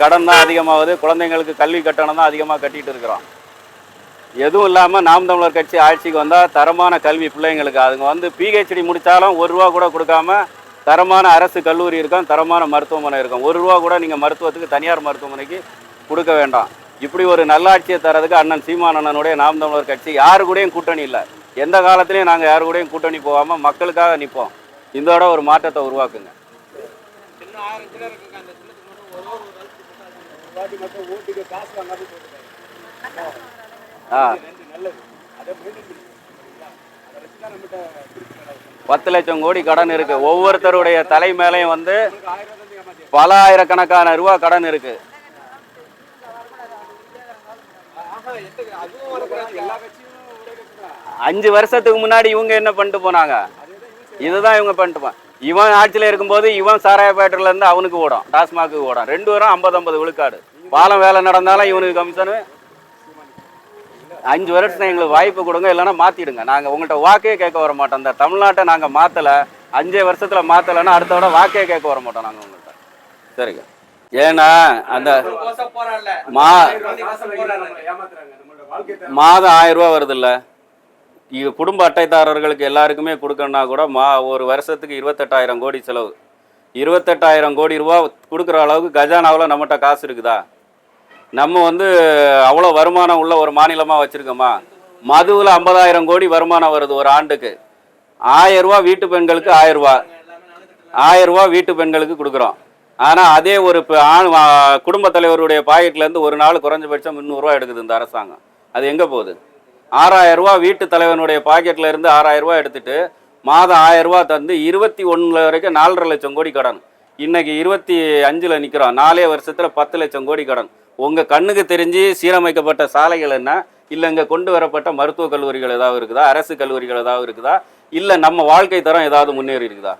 கடன் தான் அதிகமாகுது குழந்தைங்களுக்கு கல்வி கட்டணம் தான் அதிகமாக கட்டிகிட்டு இருக்கிறோம். எதுவும் இல்லாமல் நாம் தமிழர் கட்சி ஆட்சிக்கு வந்தால் தரமான கல்வி பிள்ளைங்களுக்கு அதுங்க வந்து பிஹெச்டி முடித்தாலும் ஒரு ரூபா கூட கொடுக்காம தரமான அரசு கல்லூரி இருக்கும் தரமான மருத்துவமனை இருக்கும். ஒரு ரூபா கூட நீங்கள் மருத்துவத்துக்கு தனியார் மருத்துவமனைக்கு கொடுக்க வேண்டாம். இப்படி ஒரு நல்லாட்சியை தரதுக்கு அண்ணன் சீமான் அண்ணனுடைய நாம் தமிழர் கட்சி யாரு கூடயும் கூட்டணி இல்லை. எந்த காலத்துலையும் நாங்கள் யாரு கூடயும் கூட்டணி போகாமல் மக்களுக்காக நிற்போம் இதோட ஒரு மாற்றத்தை உருவாக்குங்க. மட்டும் ஓட்டுக்கு காசு வாங்காம பத்து லட்சம் கோடி கடன் இருக்கு. ஒவ்வொருத்தருடைய தலை மேலேயும் வந்து பல ஆயிரக்கணக்கான ரூபா கடன் இருக்கு. அஞ்சு வருஷத்துக்கு முன்னாடி இவங்க என்ன பண்ணிட்டு போனாங்க? இதுதான் இவங்க பண்ணிட்டு போ இவன் ஆட்சியில் இருக்கும்போது இவன் சாராயப்பேட்டில இருந்து அவனுக்கு ஓடும் டாஸ்மாக்கு ஓடும். ரெண்டு பேரும் ஐம்பது ஐம்பது விழுக்காடு. பாலம் வேலை நடந்தாலும் இவனுக்கு கமிஷனு அஞ்சு வருஷம் எங்களுக்கு வாய்ப்பு கொடுங்க இல்லைன்னா மாத்திடுங்க. நாங்கள் உங்கள்கிட்ட வாக்கே கேட்க வர மாட்டோம். இந்த தமிழ்நாட்டை நாங்கள் மாற்றலை அஞ்சே வருஷத்துல மாற்றலைன்னா அடுத்த விட வாக்கே கேட்க வர மாட்டோம் நாங்கள் உங்கள்கிட்ட சரிங்க. ஏன்னா அந்த மா மாதம் ஆயிரம் ரூபா வருதில்ல. இது குடும்ப அட்டைதாரர்களுக்கு எல்லாருக்குமே கொடுக்கணும்னா கூட மா ஒரு வருஷத்துக்கு இருபத்தெட்டாயிரம் கோடி செலவு. இருபத்தெட்டாயிரம் கோடி ரூபா கொடுக்குற அளவுக்கு கஜானாவில் நம்மகிட்ட காசு இருக்குதா? நம்ம வந்து அவ்வளோ வருமானம் உள்ள ஒரு மாநிலமாக வச்சுருக்கோமா? மதுவில் ஐம்பதாயிரம் கோடி வருமானம் வருது ஒரு ஆண்டுக்கு. ஆயரூவா வீட்டு பெண்களுக்கு ஆயரூவா ஆயரூவா வீட்டு பெண்களுக்கு கொடுக்குறோம். ஆனால் அதே ஒரு இப்போ ஆண் தலைவருடைய பாக்கெட்லேருந்து ஒரு நாள் குறைஞ்சபட்சம் முந்நூறுரூவா எடுக்குது இந்த அரசாங்கம். அது எங்கே போகுது? ஆறாயிரம் ரூபா வீட்டு தலைவனுடைய பாக்கெட்லேருந்து ஆறாயிரரூவா ஆறாயிரம் எடுத்துட்டு மாதம் ஆயிரம் தந்து இருபத்தி ஒன்றில் வரைக்கும் நாலரை லட்சம் கோடி கடன். இன்றைக்கி இருபத்தி அஞ்சில் நிற்கிறோம் நாலே வருஷத்தில் பத்து லட்சம் கோடி கடன். உங்கள் கண்ணுக்கு தெரிஞ்சு சீரமைக்கப்பட்ட சாலைகள் என்ன? இல்லை இங்கே கொண்டு வரப்பட்ட மருத்துவக் கல்லூரிகள் ஏதாவது இருக்குதா? அரசு கல்லூரிகள் ஏதாவது இருக்குதா? இல்லை நம்ம வாழ்க்கை தரம் ஏதாவது முன்னேறி இருக்குதா?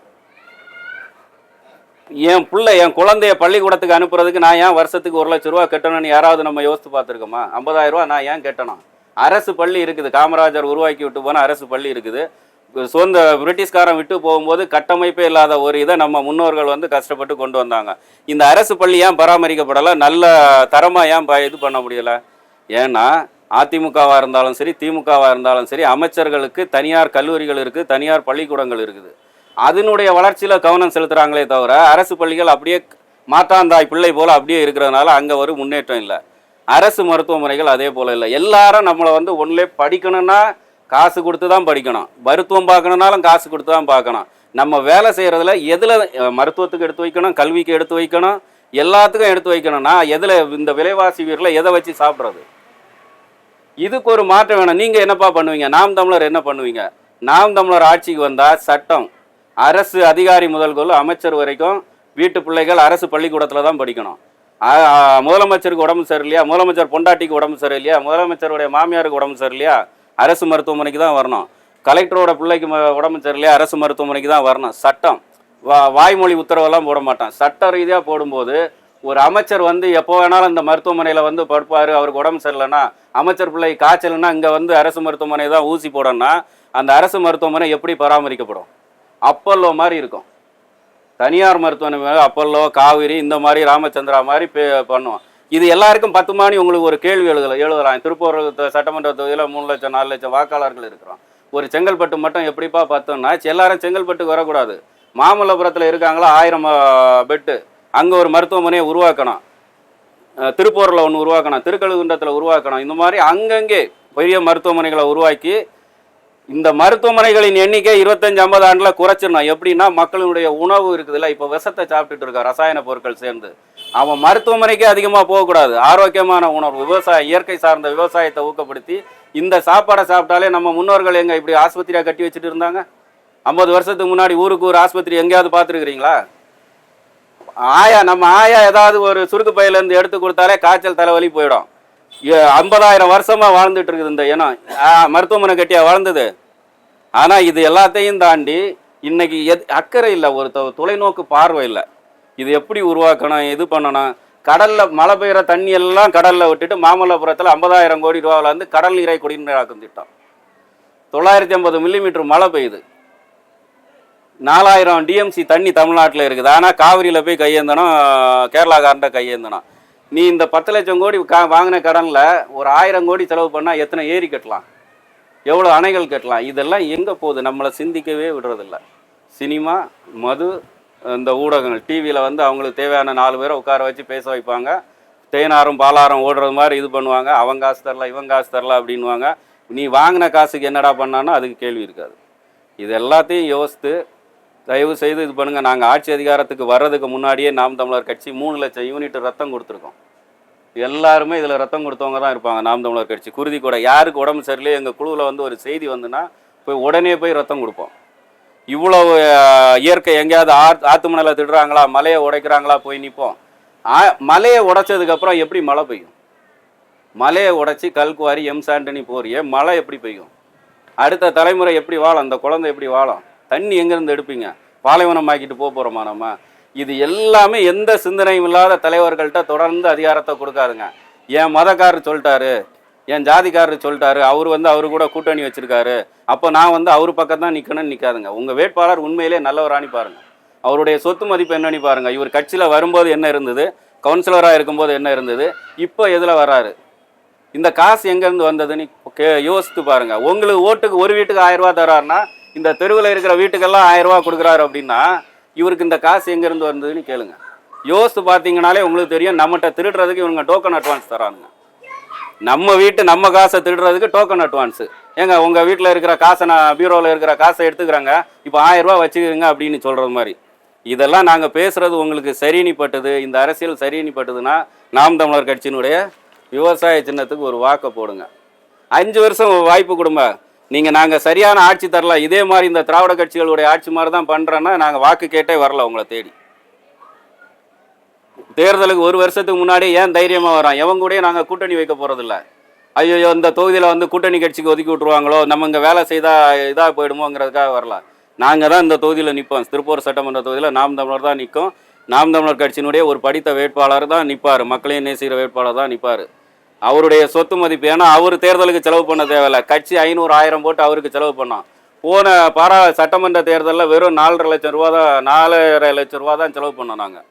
என் பிள்ளை என் குழந்தைய பள்ளிக்கூடத்துக்கு அனுப்புறதுக்கு நான் ஏன் வருஷத்துக்கு ஒரு லட்ச ரூபா கட்டணும்னு யாராவது நம்ம யோசித்து பார்த்துருக்கோமா? ஐம்பதாயிரம் ரூபா நான் ஏன் கட்டணும் அரசு பள்ளி இருக்குது. காமராஜர் உருவாக்கி விட்டு போன அரசு பள்ளி இருக்குது. சொந்த பிரிட்டிஷ்காரன் விட்டு போகும்போது கட்டமைப்பே இல்லாத ஒரு இதை நம்ம முன்னோர்கள் வந்து கஷ்டப்பட்டு கொண்டு வந்தாங்க. இந்த அரசு பள்ளி ஏன் பராமரிக்கப்படலை? நல்ல தரமாக ஏன் இது பண்ண முடியலை? ஏன்னா அதிமுகவாக இருந்தாலும் சரி திமுகவாக இருந்தாலும் சரி அமைச்சர்களுக்கு தனியார் கல்லூரிகள் இருக்குது தனியார் பள்ளிக்கூடங்கள் இருக்குது. அதனுடைய வளர்ச்சியில் கவனம் செலுத்துகிறாங்களே தவிர அரசு பள்ளிகள் அப்படியே மாற்றாந்தாய் பிள்ளை போல் அப்படியே இருக்கிறதுனால அங்கே ஒரு முன்னேற்றம் இல்லை. அரசு மருத்துவமனைகள் அதே போல் இல்லை. எல்லாரும் நம்மளை வந்து ஒன்றிலே படிக்கணும்னா காசு கொடுத்து தான் படிக்கணும். மருத்துவம் பார்க்கணுன்னாலும் காசு கொடுத்து தான் பார்க்கணும். நம்ம வேலை செய்கிறதுல எதில் மருத்துவத்துக்கு எடுத்து வைக்கணும் கல்விக்கு எடுத்து வைக்கணும் எல்லாத்துக்கும் எடுத்து வைக்கணும்னா எதில் இந்த விலைவாசி வீரில் எதை வச்சு சாப்பிட்றது? இதுக்கு ஒரு மாற்றம் வேணும். நீங்கள் என்னப்பா பண்ணுவீங்க? நாம் தமிழர் என்ன பண்ணுவீங்க? நாம் தமிழர் ஆட்சிக்கு வந்தால் சட்டம் அரசு அதிகாரி முதல் அமைச்சர் வரைக்கும் வீட்டு பிள்ளைகள் அரசு பள்ளிக்கூடத்தில் தான் படிக்கணும். முதலமைச்சருக்கு உடம்பு சரியில்லையா? முதலமைச்சர் பொண்டாட்டிக்கு உடம்பு சரியில்லையா? முதலமைச்சருடைய மாமியாருக்கு உடம்பு சரியில்லையா? அரசு மருத்துவமனைக்கு தான் வரணும். கலெக்டரோட பிள்ளைக்கு உடம்பு சரியில்லையா அரசு மருத்துவமனைக்கு தான் வரணும். சட்டம். வா வாய்மொழி உத்தரவெல்லாம் போட மாட்டான். சட்ட ரீதியாக போடும்போது ஒரு அமைச்சர் வந்து எப்போ வேணாலும் இந்த மருத்துவமனையில் வந்து படுப்பார் அவருக்கு உடம்பு சரியில்லைன்னா அமைச்சர் பிள்ளை காய்ச்சல்னா இங்கே வந்து அரசு மருத்துவமனை தான் ஊசி போடணும்னா அந்த அரசு மருத்துவமனை எப்படி பராமரிக்கப்படும்? அப்பல்லோ மாதிரி இருக்கும். தனியார் மருத்துவமனை அப்பல்லோ காவிரி இந்த மாதிரி ராமச்சந்திரா மாதிரி பே- பண்ணுவோம் இது எல்லாருக்கும் பத்து மாணி உங்களுக்கு ஒரு கேள்வி எழுதல எழுதலாம் திருப்பூர் சட்டமன்ற தொகுதியில் மூணு லட்சம் நாலு லட்சம் வாக்காளர்கள் இருக்கிறோம் ஒரு செங்கல்பட்டு மட்டும் எப்படிப்பா பார்த்தோம்னா எல்லாரும் செங்கல்பட்டுக்கு வரக்கூடாது. மாமல்லபுரத்தில் இருக்காங்களா? ஆயிரம் பெட்டு. அங்கே ஒரு மருத்துவமனையை உருவாக்கணும். திருப்பூரில் ஒன்று உருவாக்கணும். திருக்கழுகுன்றத்தில் உருவாக்கணும். இந்த மாதிரி அங்கங்கே பெரிய மருத்துவமனைகளை உருவாக்கி இந்த மருத்துவமனைகளின் எண்ணிக்கை இருபத்தஞ்சு ஐம்பது ஆண்டில் குறைச்சிடணும். எப்படின்னா மக்களுடைய உணவு இருக்குதுல்ல இப்போ விஷத்தை சாப்பிட்டுட்டு இருக்கா ரசாயன பொருட்கள் சேர்ந்து. அவன் மருத்துவமனைக்கே அதிகமாக போகக்கூடாது. ஆரோக்கியமான உணவு விவசாயம் இயற்கை சார்ந்த விவசாயத்தை ஊக்கப்படுத்தி இந்த சாப்பாடை சாப்பிட்டாலே நம்ம முன்னோர்கள் எங்கே இப்படி ஆஸ்பத்திரியாக கட்டி வச்சுட்டு இருந்தாங்க? ஐம்பது வருஷத்துக்கு முன்னாடி ஊருக்கு ஒரு ஆஸ்பத்திரி எங்கேயாவது பார்த்துருக்குறீங்களா? ஆயா நம்ம ஆயா ஏதாவது ஒரு சுருக்கு பையிலேருந்து எடுத்து கொடுத்தாலே காய்ச்சல் தலைவலி போயிடும். ஐம்பதாயிரம் வருஷமாக வாழ்ந்துட்டு இருக்குது இந்த இனம். ஆ, மருத்துவமனை கட்டியாக வாழ்ந்தது ஆனால் இது எல்லாத்தையும் தாண்டி இன்னைக்கு எத் அக்கறை இல்லை ஒரு தொ- தொலைநோக்கு பார்வை இல்லை. இது எப்படி உருவாக்கணும் இது பண்ணணும்? கடலில் மழை பெய்கிற தண்ணி எல்லாம் கடலில் விட்டுட்டு மாமல்லபுரத்தில் ஐம்பதாயிரம் கோடி ரூபாவில் வந்து கடல் நீரை குடிநீராக்கும் திட்டம். தொள்ளாயிரத்தி ஐம்பது மில்லிமீட்டர் மழை பெய்யுது. நாலாயிரம் டிஎம்சி தண்ணி தமிழ்நாட்டில் இருக்குது. ஆனால் காவிரியில் போய் கையேந்தனும் கேரளாக்காரன்ட்ட கையேந்தனும். நீ இந்த பத்து லட்சம் கோடி கா வாங்கின கடனில் ஒரு ஆயிரம் கோடி செலவு பண்ணால் எத்தனை ஏரி கட்டலாம்? எவ்வளோ அணைகள் கட்டலாம்? இதெல்லாம் எங்கே போகுது? நம்மளை சிந்திக்கவே விடுறதில்ல. சினிமா மது இந்த ஊடகங்கள் டிவியில் வந்து அவங்களுக்கு தேவையான நாலு பேரை உட்கார வச்சு பேச வைப்பாங்க. தேனாரும் பாலாரம் ஓடுறது மாதிரி இது பண்ணுவாங்க. அவங்க காசு தரல இவங்க காசு தரல அப்படின்வாங்க நீ வாங்கின காசுக்கு என்னடா பண்ணான்னா அதுக்கு கேள்வி இருக்காது. இது எல்லாத்தையும் யோசித்து தயவு செய்து இது பண்ணுங்கள் நாங்கள் ஆட்சி அதிகாரத்துக்கு வர்றதுக்கு முன்னாடியே நாம் தமிழர் கட்சி மூணு லட்சம் யூனிட் ரத்தம் கொடுத்துருக்கோம். எல்லாருமே இதில் ரத்தம் கொடுத்தவங்க தான் இருப்பாங்க நாம் தமிழர் கட்சி. குருதி கூட யாருக்கு உடம்பு சரியில்லை எங்கள் குழுவில் வந்து ஒரு செய்தி வந்துன்னா போய் உடனே போய் ரத்தம் கொடுப்போம். இவ்வளவு இயற்கை எங்கேயாவது ஆத் ஆத்து மணலை திடுறாங்களா மலையை உடைக்கிறாங்களா போய் நிற்போம் மலையை உடைச்சதுக்கப்புறம் எப்படி மழை பெய்யும்? மலையை உடைச்சி கல்குவாரி எம் சாண்டனி போறிய மழை எப்படி பெய்யும்? அடுத்த தலைமுறை எப்படி வாழும்? அந்த குழந்தை எப்படி வாழும்? தண்ணி எங்கேருந்து எடுப்பீங்க? பாலைவனம் ஆக்கிட்டு போக போகிறோமா நம்ம? இது எல்லாமே எந்த சிந்தனையும் இல்லாத தலைவர்கள்ட்ட தொடர்ந்து அதிகாரத்தை கொடுக்காதுங்க. என் மதக்காரர் சொல்லிட்டாரு என் ஜாதிக்காரர் சொல்லிட்டாரு அவர் வந்து அவரு கூட கூட்டணி வச்சிருக்காரு. அப்போ நான் வந்து அவர் பக்கம் தான் நிற்கணும்னு நிற்காதுங்க உங்கள் வேட்பாளர் உண்மையிலே நல்லவரானி பாருங்கள் அவருடைய சொத்து மதிப்பு என்னன்னு பாருங்க. இவர் கட்சியில் வரும்போது என்ன இருந்தது? கவுன்சிலராக இருக்கும்போது என்ன இருந்தது? இப்போ எதில் வராரு? இந்த காசு எங்கேருந்து வந்ததுன்னு கே யோசித்து பாருங்கள் உங்களுக்கு ஓட்டுக்கு ஒரு வீட்டுக்கு ஆயிரம் ரூபா தராருன்னா இந்த தெருவில் இருக்கிற வீட்டுக்கெல்லாம் ஆயிரம் ரூபா கொடுக்குறாரு அப்படின்னா இவருக்கு இந்த காசு எங்கேருந்து வந்ததுன்னு கேளுங்க. யோசித்து பார்த்தீங்கனாலே உங்களுக்கு தெரியும் நம்மகிட்ட திருடுறதுக்கு இவங்க டோக்கன் அட்வான்ஸ் தரானுங்க. நம்ம வீட்டு நம்ம காசை திருடுறதுக்கு டோக்கன் அட்வான்ஸு ஏங்க உங்கள் வீட்டில் இருக்கிற காசை நான் பீரோவில் இருக்கிற காசை எடுத்துக்கிறாங்க. இப்போ ஆயிரம் வச்சுக்கிறீங்க அப்படின்னு சொல்கிறது மாதிரி. இதெல்லாம் நாங்கள் பேசுகிறது உங்களுக்கு சரினி இந்த அரசியல் சரினி நாம் தமிழர் கட்சியினுடைய விவசாய சின்னத்துக்கு ஒரு வாக்கை போடுங்க. அஞ்சு வருஷம் வாய்ப்பு கொடுங்க. நீங்கள் நாங்கள் சரியான ஆட்சி தரலாம் இதே மாதிரி இந்த திராவிட கட்சிகளுடைய ஆட்சி மாதிரி தான் பண்ணுறோன்னா நாங்கள் வாக்கு கேட்டே வரல உங்களை தேடி. தேர்தலுக்கு ஒரு வருஷத்துக்கு முன்னாடி ஏன் தைரியமாக வரோம் எவங்க கூடயும் நாங்கள் கூட்டணி வைக்க போகிறதில்ல ஐயோ இந்த தொகுதியில் வந்து கூட்டணி கட்சிக்கு ஒதுக்கி விட்ருவாங்களோ நம்ம இங்கே வேலை செய்தால் இதாக போயிடுமோங்கிறதுக்காக வரலாம் நாங்கள் தான் இந்த தொகுதியில் நிற்போம் திருப்பூர் சட்டமன்ற தொகுதியில் நாம் தமிழர் தான் நிற்கும் நாம் தமிழர் கட்சியினுடைய ஒரு படித்த வேட்பாளர் தான் நிற்பார் மக்களையும் நேசிக்கிற வேட்பாளர் தான் நிற்பார் அவருடைய சொத்து மதிப்பு ஏன்னா அவர் தேர்தலுக்கு செலவு பண்ண தேவையில்ல. கட்சி ஐநூறு ஆயிரம் போட்டு அவருக்கு செலவு பண்ணோம். போன பாரா சட்டமன்ற தேர்தலில் வெறும் நாலரை லட்சம் ரூபா தான் நாலரை லட்சம் ரூபா தான் செலவு பண்ணோம் நாங்கள்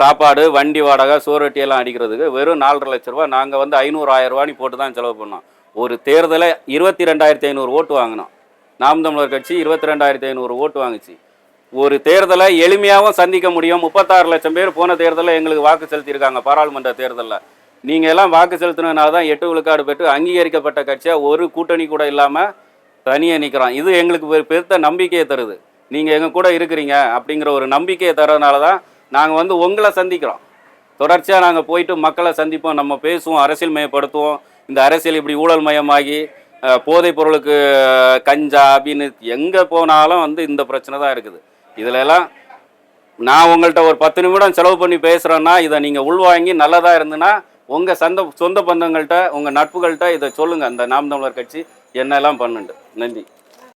சாப்பாடு வண்டி வாடகை சோரட்டி அடிக்கிறதுக்கு வெறும் நாலரை லட்ச ரூபா நாங்கள் வந்து ஐநூறு ஆயிரம் ரூபான்னு போட்டு தான் செலவு பண்ணோம். ஒரு தேர்தலை இருபத்தி ரெண்டாயிரத்தி ஐநூறு ஓட்டு வாங்கினோம். நாம் தமிழர் கட்சி இருபத்தி ரெண்டாயிரத்தி ஐநூறு ஓட்டு வாங்குச்சு. ஒரு தேர்தலை எளிமையாகவும் சந்திக்க முடியும். முப்பத்தாறு லட்சம் பேர் போன தேர்தலில் எங்களுக்கு வாக்கு செலுத்தியிருக்காங்க பாராளுமன்ற தேர்தலில். நீங்கள் எல்லாம் வாக்கு செலுத்தினதுனால தான் எட்டு விழுக்காடு பெற்று அங்கீகரிக்கப்பட்ட கட்சியாக ஒரு கூட்டணி கூட இல்லாமல் தனியாக நிற்கிறோம் இது எங்களுக்கு பெருத்த நம்பிக்கையை தருது. நீங்கள் எங்கள் கூட இருக்கிறீங்க அப்படிங்கிற ஒரு நம்பிக்கையை தரதுனால தான் நாங்கள் வந்து உங்களை சந்திக்கிறோம். தொடர்ச்சியாக நாங்கள் போயிட்டு மக்களை சந்திப்போம் நம்ம பேசுவோம் அரசியல் மயப்படுத்துவோம் இந்த அரசியல் இப்படி ஊழல் மயமாகி போதைப் பொருளுக்கு கஞ்சா அப்படின்னு எங்கே போனாலும் வந்து இந்த பிரச்சனை தான் இருக்குது. இதுல எல்லாம் நான் உங்கள்கிட்ட ஒரு பத்து நிமிடம் செலவு பண்ணி பேசுகிறேன்னா இதை நீங்கள் உள்வாங்கி நல்லதாக இருந்துன்னா உங்கள் சொந்த சொந்த பந்தங்கள்கிட்ட உங்கள் நட்புகள்கிட்ட இதை சொல்லுங்கள் அந்த நாம் தமிழர் கட்சி என்னெல்லாம் பண்ணுண்டு. நன்றி.